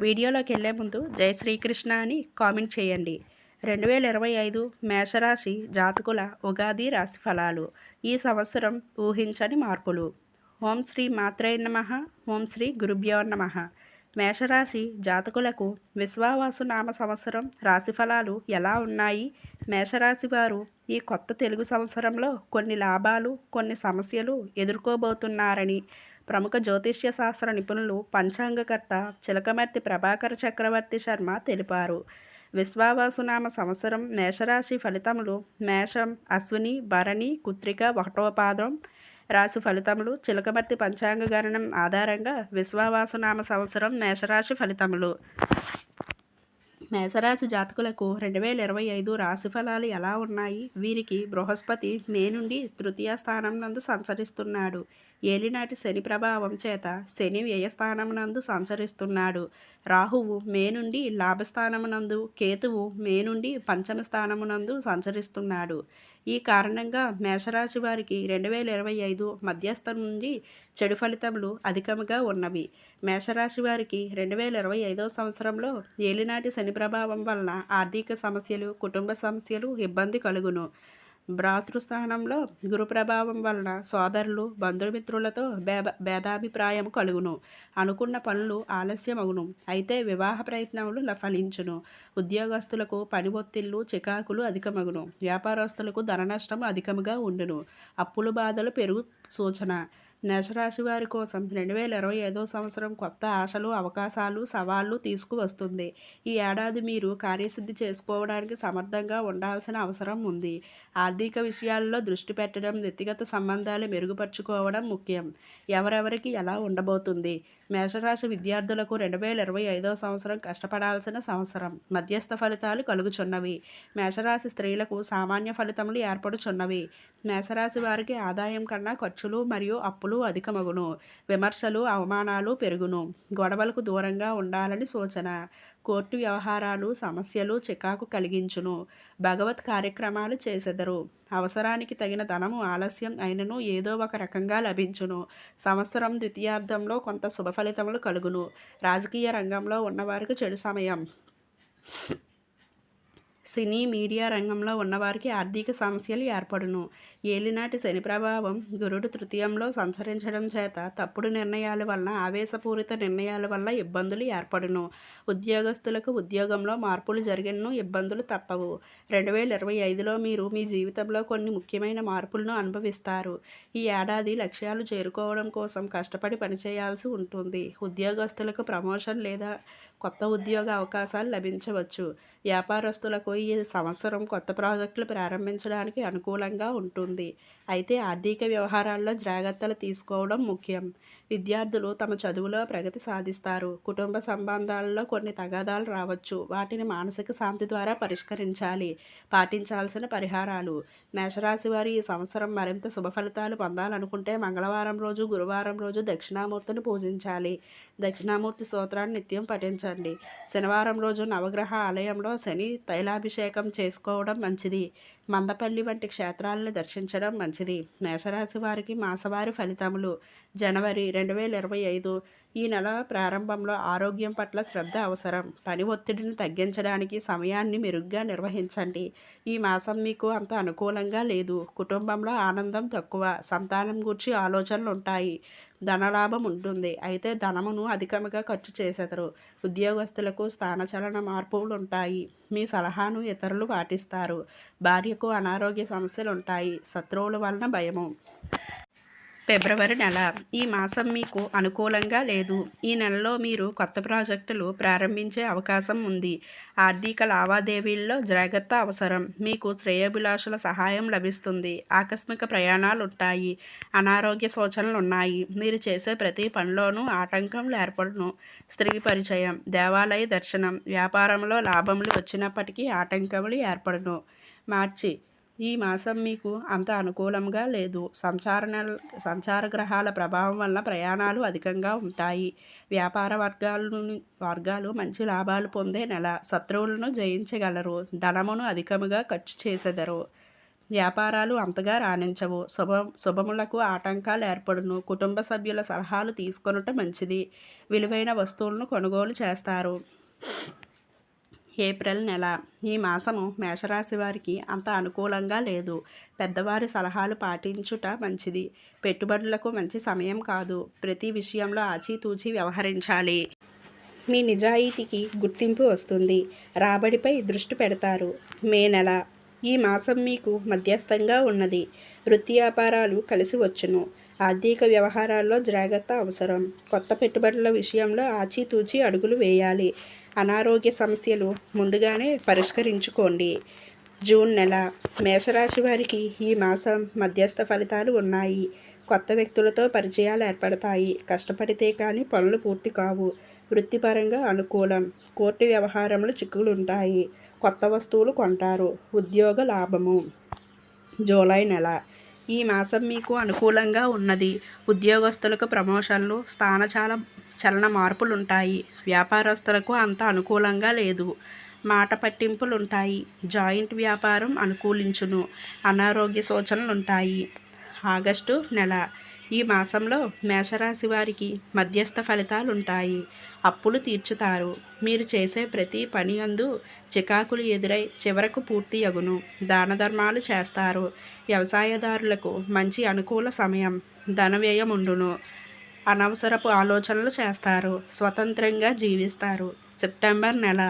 వీడియోలోకి వెళ్ళే ముందు జై శ్రీకృష్ణ అని కామెంట్ చేయండి. రెండు వేల ఇరవై ఐదు మేషరాశి జాతకుల ఉగాది రాశి ఫలాలు. ఈ సంవత్సరం ఊహించని మార్పులు. ఓం శ్రీ మాత్రే నమ ఓం శ్రీ గురుభ్యో నమ. మేషరాశి జాతకులకు విశ్వావాసు నామ సంవత్సరం రాశి ఫలాలు ఎలా ఉన్నాయి? మేషరాశి వారు ఈ కొత్త తెలుగు సంవత్సరంలో కొన్ని లాభాలు కొన్ని సమస్యలు ఎదుర్కోబోతున్నారని ప్రముఖ జ్యోతిష్య శాస్త్ర నిపుణులు పంచాంగకర్త చిలకమర్తి ప్రభాకర చక్రవర్తి శర్మ తెలిపారు. విశ్వావాసునామ సంవత్సరం మేషరాశి ఫలితములు మేషం అశ్విని భరణి కుత్రిక ఒకటవ పాదం రాశి ఫలితములు చిలకమర్తి పంచాంగ గణనం ఆధారంగా విశ్వావాసునామ సంవత్సరం మేషరాశి ఫలితములు. మేషరాశి జాతకులకు రెండు వేల ఇరవై ఐదు రాశి ఫలాలు ఎలా ఉన్నాయి? వీరికి బృహస్పతి మే నుండి తృతీయ స్థానం నందు సంచరిస్తున్నాడు. ఏలినాటి శని ప్రభావం చేత శని వ్యయస్థానమునందు సంచరిస్తున్నాడు. రాహువు మే నుండి లాభస్థానమునందు కేతువు మే నుండి పంచమ స్థానమునందు సంచరిస్తున్నాడు. ఈ కారణంగా మేషరాశి వారికి రెండు వేల ఇరవై ఐదు మధ్యస్థం నుండి చెడు ఫలితములు అధికముగా ఉన్నవి. మేషరాశి వారికి రెండు వేల ఇరవై ఐదో సంవత్సరంలో ఏలినాటి శని ప్రభావం వలన ఆర్థిక సమస్యలు కుటుంబ సమస్యలు ఇబ్బంది కలుగును. భ్రాతృస్థానంలో గురు ప్రభావం వలన సోదరులు బంధుమిత్రులతో భేద భేదాభిప్రాయం కలుగును. అనుకున్న పనులు ఆలస్యమగును. అయితే వివాహ ప్రయత్నములు ఫలించును. ఉద్యోగస్తులకు పని ఒత్తిళ్ళు చికాకులు అధికమగును. వ్యాపారస్తులకు ధన నష్టం అధికముగా ఉండును. అప్పుల బాధలు పెరుగు సూచన. మేషరాశి వారి కోసం రెండు వేల ఇరవై ఐదో సంవత్సరం కొత్త ఆశలు అవకాశాలు సవాళ్ళు తీసుకువస్తుంది. ఈ ఏడాది మీరు కార్యసిద్ధి చేసుకోవడానికి సమర్థంగా ఉండాల్సిన అవసరం ఉంది. ఆర్థిక విషయాల్లో దృష్టి పెట్టడం వ్యక్తిగత సంబంధాలు మెరుగుపరుచుకోవడం ముఖ్యం. ఎవరెవరికి ఎలా ఉండబోతుంది? మేషరాశి విద్యార్థులకు రెండు వేల ఇరవై ఐదో సంవత్సరం కష్టపడాల్సిన సంవత్సరం. మధ్యస్థ ఫలితాలు కలుగుచున్నవి. మేషరాశి స్త్రీలకు సామాన్య ఫలితములు ఏర్పడుచున్నవి. మేషరాశి వారికి ఆదాయం కన్నా ఖర్చులు మరియు అప్పులు అధికమగును. విమర్శలు అవమానాలు పెరుగును. గొడవలకు దూరంగా ఉండాలని సూచన. కోర్టు వ్యవహారాలు సమస్యలు చికాకు కలిగించును. భగవత్ కార్యక్రమాలు చేసెదరు. అవసరానికి తగిన ధనము ఆలస్యం అయినను ఏదో ఒక రకంగా లభించును. సంవత్సరం ద్వితీయార్థంలో కొంత శుభ ఫలితములు కలుగును. రాజకీయ రంగంలో ఉన్నవారికి చెడు సమయం. సినీ మీడియా రంగంలో ఉన్నవారికి ఆర్థిక సమస్యలు ఏర్పడును. ఏలినాటి శని ప్రభావం గురుడు తృతీయంలో సంచరించడం చేత తప్పుడు నిర్ణయాల వలన ఆవేశపూరిత నిర్ణయాల వల్ల ఇబ్బందులు ఏర్పడును. ఉద్యోగస్తులకు ఉద్యోగంలో మార్పులు జరిగినను ఇబ్బందులు తప్పవు. రెండు వేల ఇరవై ఐదులో మీరు మీ జీవితంలో కొన్ని ముఖ్యమైన మార్పులను అనుభవిస్తారు. ఈ ఏడాది లక్ష్యాలు చేరుకోవడం కోసం కష్టపడి పనిచేయాల్సి ఉంటుంది. ఉద్యోగస్తులకు ప్రమోషన్ లేదా కొత్త ఉద్యోగ అవకాశాలు లభించవచ్చు. వ్యాపారస్తులకు ఈ సంవత్సరం కొత్త ప్రాజెక్టులు ప్రారంభించడానికి అనుకూలంగా ఉంటుంది. అయితే ఆర్థిక వ్యవహారాల్లో జాగ్రత్తలు తీసుకోవడం ముఖ్యం. విద్యార్థులు తమ చదువులో ప్రగతి సాధిస్తారు. కుటుంబ సంబంధాలలో కొన్ని తగాదాలు రావచ్చు. వాటిని మానసిక శాంతి ద్వారా పరిష్కరించాలి. పాటించాల్సిన పరిహారాలు. మేషరాశి వారి ఈ సంవత్సరం మరింత శుభ ఫలితాలు పొందాలనుకుంటే మంగళవారం రోజు గురువారం రోజు దక్షిణామూర్తిని పూజించాలి. దక్షిణామూర్తి స్తోత్రాన్ని నిత్యం పఠించాలి. పఠించండి శనివారం రోజు నవగ్రహ ఆలయంలో శని తైలాభిషేకం చేసుకోవడం మంచిది. మందపల్లి వంటి క్షేత్రాలను దర్శించడం మంచిది. మేషరాశి వారికి మాసవారి ఫలితములు. జనవరి రెండు వేల ఇరవై ఐదు ఈ నెల ప్రారంభంలో ఆరోగ్యం పట్ల శ్రద్ధ అవసరం. పని ఒత్తిడిని తగ్గించడానికి సమయాన్ని మెరుగ్గా నిర్వహించండి. ఈ మాసం మీకు అంత అనుకూలంగా లేదు. కుటుంబంలో ఆనందం తక్కువ సంతానం గురించి ఆలోచనలు ఉంటాయి. ధనలాభం ఉంటుంది. అయితే ధనమును అధికంగా ఖర్చు చేసేదరు. ఉద్యోగస్తులకు స్థానచలన మార్పులు ఉంటాయి మీ సలహాను ఇతరులు పాటిస్తారు. భార్యకు అనారోగ్య సమస్యలు ఉంటాయి శత్రువుల వలన భయము. ఫిబ్రవరి నెల. ఈ మాసం మీకు అనుకూలంగా లేదు. ఈ నెలలో మీరు కొత్త ప్రాజెక్టులు ప్రారంభించే అవకాశం ఉంది. ఆర్థిక లావాదేవీల్లో జాగ్రత్త అవసరం. మీకు శ్రేయభిలాషుల సహాయం లభిస్తుంది. ఆకస్మిక ప్రయాణాలు ఉంటాయి అనారోగ్య సూచనలు ఉన్నాయి మీరు చేసే ప్రతి పనిలోనూ ఆటంకం ఏర్పడును. స్త్రీ పరిచయం దేవాలయ దర్శనం వ్యాపారంలో లాభములు వచ్చినప్పటికీ ఆటంకములు ఏర్పడును. మార్చి ఈ మాసం మీకు అంత అనుకూలంగా లేదు. సంచార సంచార గ్రహాల ప్రభావం వల్ల ప్రయాణాలు అధికంగా ఉంటాయి. వ్యాపార వర్గాలు వర్గాలు మంచి లాభాలు పొందే నెల శత్రువులను జయించగలరు. ధనమును అధికముగా ఖర్చు చేసెదరు. వ్యాపారాలు అంతగా రాణించవు. శుభ శుభములకు ఆటంకాలు ఏర్పడును. కుటుంబ సభ్యుల సలహాలు తీసుకొనుట మంచిది. విలువైన వస్తువులను కొనుగోలు చేస్తారు. ఏప్రిల్ నెల. ఈ మాసము మేషరాశి వారికి అంత అనుకూలంగా లేదు. పెద్దవారి సలహాలు పాటించుట మంచిది. పెట్టుబడులకు మంచి సమయం కాదు. ప్రతి విషయంలో ఆచితూచి వ్యవహరించాలి. మీ నిజాయితీకి గుర్తింపు వస్తుంది. రాబడిపై దృష్టి పెడతారు. మే నెల. ఈ మాసం మీకు మధ్యస్థంగా ఉన్నది. వృత్తి వ్యాపారాలు కలిసి వచ్చును. ఆర్థిక వ్యవహారాల్లో జాగ్రత్త అవసరం. కొత్త పెట్టుబడుల విషయంలో ఆచితూచి అడుగులు వేయాలి. అనారోగ్య సమస్యలు ముందుగానే పరిష్కరించుకోండి. జూన్ నెల. మేషరాశి వారికి ఈ మాసం మధ్యస్థ ఫలితాలు ఉన్నాయి. కొత్త వ్యక్తులతో పరిచయాలు ఏర్పడతాయి. కష్టపడితే కానీ పనులు పూర్తి కావు. వృత్తిపరంగా అనుకూలం. కోర్టు వ్యవహారంలో చిక్కులుంటాయి. కొత్త వస్తువులు కొంటారు. ఉద్యోగ లాభము. జూలై నెల. ఈ మాసం మీకు అనుకూలంగా ఉన్నది. ఉద్యోగస్తులకు ప్రమోషన్లు స్థానచాల చలన మార్పులు ఉంటాయి వ్యాపారస్తులకు అంత అనుకూలంగా లేదు. మాట పట్టింపులు ఉంటాయి జాయింట్ వ్యాపారం అనుకూలించును. అనారోగ్య సూచనలుంటాయి ఆగస్టు నెల. ఈ మాసంలో మేషరాశి వారికి మధ్యస్థ ఫలితాలు ఉంటాయి అప్పులు తీర్చుతారు. మీరు చేసే ప్రతి పని అందు చికాకులు ఎదురై చివరకు పూర్తి అగును. దాన ధర్మాలు చేస్తారు. వ్యవసాయదారులకు మంచి అనుకూల సమయం. ధన వ్యయం ఉండును అనవసరపు ఆలోచనలు చేస్తారు. స్వతంత్రంగా జీవిస్తారు. సెప్టెంబర్ నెల.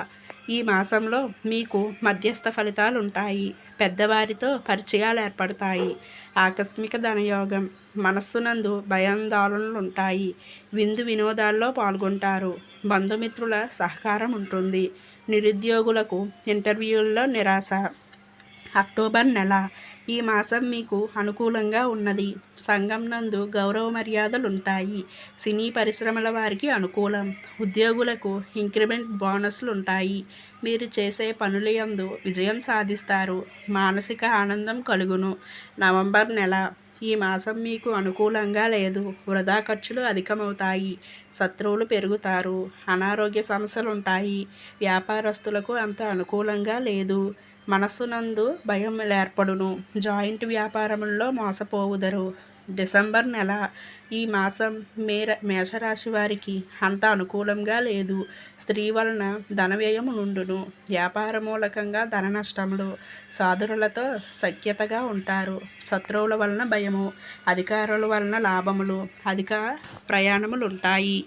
ఈ మాసంలో మీకు మధ్యస్థ ఫలితాలు ఉంటాయి పెద్దవారితో పరిచయాలు ఏర్పడతాయి. ఆకస్మిక ధనయోగం. మనస్సునందు భయాందోళనలు ఉంటాయి విందు వినోదాల్లో పాల్గొంటారు. బంధుమిత్రుల సహకారం ఉంటుంది నిరుద్యోగులకు ఇంటర్వ్యూల్లో నిరాశ. అక్టోబర్ నెల. ఈ మాసం మీకు అనుకూలంగా ఉన్నది. సంఘం నందు గౌరవ మర్యాదలు ఉంటాయి సినీ పరిశ్రమల వారికి అనుకూలం. ఉద్యోగులకు ఇంక్రిమెంట్ బోనస్లు ఉంటాయి మీరు చేసే పనుల యందు విజయం సాధిస్తారు. మానసిక ఆనందం కలుగును. నవంబర్ నెల. ఈ మాసం మీకు అనుకూలంగా లేదు. వృధా ఖర్చులు అధికమవుతాయి. శత్రువులు పెరుగుతారు. అనారోగ్య సమస్యలు ఉంటాయి వ్యాపారస్తులకు అంత అనుకూలంగా లేదు. మనస్సునందు భయం ఏర్పడును జాయింట్ వ్యాపారంలో మోసపోవుదరు. డిసెంబర్ నెల ఈ మాసం మేర మేషరాశి వారికి అంత అనుకూలంగా లేదు. స్త్రీ వలన ధన వ్యయం నుండును. వ్యాపార మూలకంగా ధన నష్టములు సాధురులతో సఖ్యతగా ఉంటారు. శత్రువుల వలన భయము అధికారుల వలన లాభములు అధిక ప్రయాణములు ఉంటాయి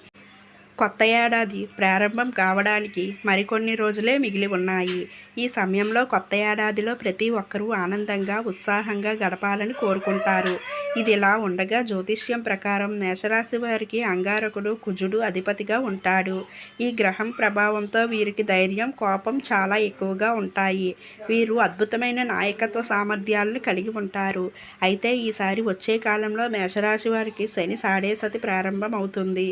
కొత్త ఏడాది ప్రారంభం కావడానికి మరికొన్ని రోజులే మిగిలి ఉన్నాయి. ఈ సమయంలో కొత్త ఏడాదిలో ప్రతి ఒక్కరూ ఆనందంగా ఉత్సాహంగా గడపాలని కోరుకుంటారు. ఇది ఇలా ఉండగా జ్యోతిష్యం ప్రకారం మేషరాశి వారికి అంగారకుడు కుజుడు అధిపతిగా ఉంటాడు. ఈ గ్రహం ప్రభావంతో వీరికి ధైర్యం కోపం చాలా ఎక్కువగా ఉంటాయి. వీరు అద్భుతమైన నాయకత్వ సామర్థ్యాలను కలిగి ఉంటారు. అయితే ఈసారి వచ్చే కాలంలో మేషరాశి వారికి శని సాడేసతి ప్రారంభం అవుతుంది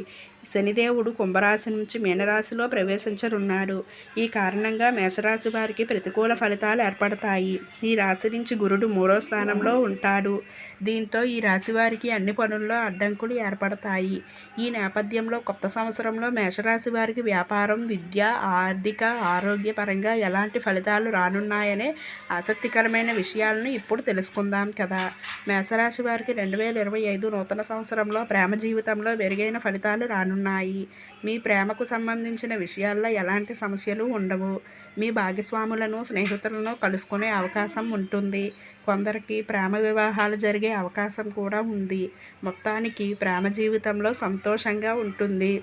శనిదేవుడు కుంభరాశి నుంచి మీనరాశిలో ప్రవేశించనున్నాడు. ఈ కారణంగా మేషరాశి వారికి ప్రతికూల ఫలితాలు ఏర్పడతాయి. ఈ రాశి నుంచి గురుడు మూడో స్థానంలో ఉంటాడు. దీంతో ఈ రాశి వారికి అన్ని పనుల్లో అడ్డంకులు ఏర్పడతాయి. ఈ నేపథ్యంలో కొత్త సంవత్సరంలో మేషరాశి వారికి వ్యాపారం విద్య ఆర్థిక ఆరోగ్యపరంగా ఎలాంటి ఫలితాలు రానున్నాయనే ఆసక్తికరమైన విషయాలను ఇప్పుడు తెలుసుకుందాం కదా. మేషరాశి వారికి రెండు వేల ఇరవై ఐదు నూతన సంవత్సరంలో ప్రేమ జీవితంలో మెరుగైన ఫలితాలు రాను రానున్నాయి మీ ప్రేమకు సంబంధించిన విషయాల్లో ఎలాంటి సమస్యలు ఉండవు. మీ భాగస్వాములను స్నేహితులను కలుసుకునే అవకాశం ఉంటుంది. కొందరికి ప్రేమ వివాహాలు జరిగే అవకాశం కూడా ఉంది. మొత్తానికి ప్రేమ జీవితంలో సంతోషంగా ఉంటుంది.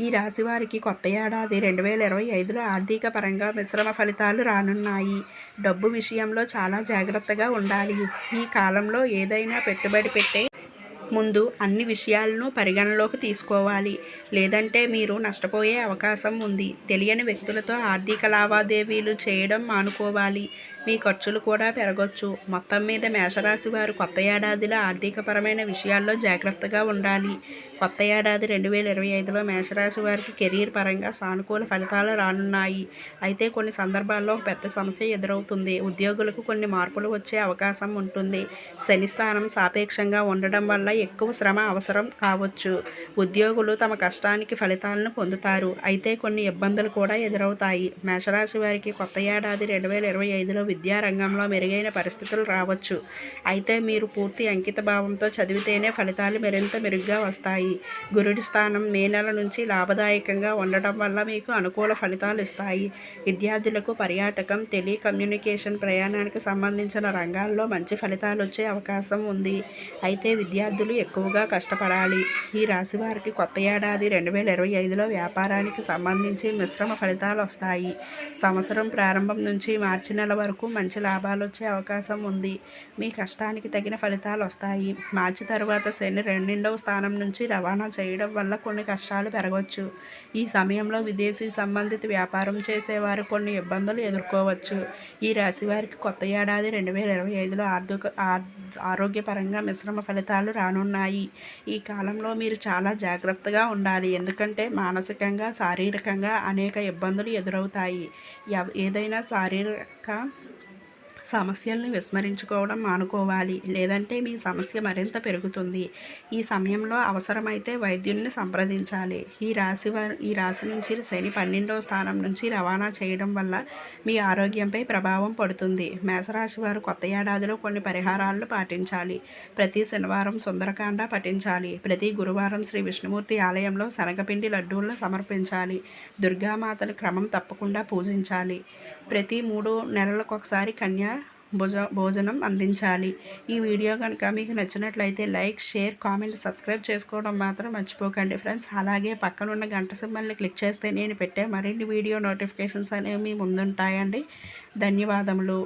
ఈ రాశి వారికి కొత్త ఏడాది రెండు వేల ఇరవై ఐదులో ఆర్థిక పరంగా మిశ్రమ ఫలితాలు రానున్నాయి. డబ్బు విషయంలో చాలా జాగ్రత్తగా ఉండాలి. ఈ కాలంలో ఏదైనా పెట్టుబడి పెట్టే ముందు అన్ని విషయాలను పరిగణలోకి తీసుకోవాలి. లేదంటే మీరు నష్టపోయే అవకాశం ఉంది. తెలియని వ్యక్తులతో ఆర్థిక లావాదేవీలు చేయడం మానుకోవాలి. మీ ఖర్చులు కూడా పెరగొచ్చు. మొత్తం మీద మేషరాశి వారు కొత్త ఏడాదిలో ఆర్థికపరమైన విషయాల్లో జాగ్రత్తగా ఉండాలి. కొత్త ఏడాది రెండు వేల ఇరవై ఐదులో మేషరాశి వారికి కెరీర్ పరంగా సానుకూల ఫలితాలు రానున్నాయి. అయితే కొన్ని సందర్భాల్లో పెద్ద సమస్య ఎదురవుతుంది. ఉద్యోగులకు కొన్ని మార్పులు వచ్చే అవకాశం ఉంటుంది. శని స్థానం సాపేక్షంగా ఉండడం వల్ల ఎక్కువ శ్రమ అవసరం కావచ్చు. ఉద్యోగులు తమ కష్టానికి ఫలితాలను పొందుతారు. అయితే కొన్ని ఇబ్బందులు కూడా ఎదురవుతాయి. మేషరాశి వారికి కొత్త ఏడాది రెండు వేల ఇరవై ఐదులో విద్యారంగంలో మెరుగైన పరిస్థితులు రావచ్చు. అయితే మీరు పూర్తి అంకిత భావంతో చదివితేనే ఫలితాలు మరింత మెరుగ్గా వస్తాయి. గురుడి స్థానం మే నెల నుంచి లాభదాయకంగా ఉండటం వల్ల మీకు అనుకూల ఫలితాలు ఇస్తాయి. విద్యార్థులకు పర్యాటకం టెలికమ్యూనికేషన్ ప్రయాణానికి సంబంధించిన రంగాల్లో మంచి ఫలితాలు వచ్చే అవకాశం ఉంది. అయితే విద్యార్థులు ఎక్కువగా కష్టపడాలి. ఈ రాశి వారికి కొత్త ఏడాది రెండు వేల ఇరవై ఐదులో వ్యాపారానికి సంబంధించి మిశ్రమ ఫలితాలు వస్తాయి. సంవత్సరం ప్రారంభం నుంచి మార్చి నెల వరకు మంచి లాభాలు వచ్చే అవకాశం ఉంది. మీ కష్టానికి తగిన ఫలితాలు వస్తాయి. మార్చి తర్వాత శని రెండిండవ స్థానం నుంచి రవాణా చేయడం వల్ల కొన్ని కష్టాలు పెరగవచ్చు ఈ సమయంలో విదేశీ సంబంధిత వ్యాపారం చేసేవారు కొన్ని ఇబ్బందులు ఎదుర్కోవచ్చు. ఈ రాశి వారికి కొత్త ఏడాది రెండు వేల ఇరవై ఐదులో ఆర్థిక ఆర్- ఆరోగ్యపరంగా మిశ్రమ ఫలితాలు రానున్నాయి. ఈ కాలంలో మీరు చాలా జాగ్రత్తగా ఉండాలి. ఎందుకంటే మానసికంగా శారీరకంగా అనేక ఇబ్బందులు ఎదురవుతాయి. ఏదైనా శారీరక సమస్యల్ని విస్మరించుకోవడం మానుకోవాలి. లేదంటే మీ సమస్య మరింత పెరుగుతుంది. ఈ సమయంలో అవసరమైతే వైద్యుల్ని సంప్రదించాలి. ఈ రాశి ఈ రాశి నుంచి శని పన్నెండవ స్థానం నుంచి రవాణా చేయడం వల్ల మీ ఆరోగ్యంపై ప్రభావం పడుతుంది. మేషరాశి వారు కొత్త ఏడాదిలో కొన్ని పరిహారాలను పాటించాలి. ప్రతి శనివారం సుందరకాండ పఠించాలి. ప్రతి గురువారం శ్రీ విష్ణుమూర్తి ఆలయంలో శనగపిండి లడ్డూలను సమర్పించాలి. దుర్గామాతను క్రమం తప్పకుండా పూజించాలి. ప్రతి మూడు నెలలకు ఒకసారి కన్యా భుజ భోజనం అందించాలి. ఈ వీడియో కనుక మీకు నచ్చినట్లయితే లైక్ షేర్ కామెంట్ సబ్స్క్రైబ్ చేసుకోవడం మాత్రం మర్చిపోకండి ఫ్రెండ్స్. అలాగే పక్కనున్న గంట సింబల్ని క్లిక్ చేస్తే నేను పెట్టే మరిన్ని వీడియో నోటిఫికేషన్స్ అనేవి మీ ముందుంటాయండి. ధన్యవాదములు.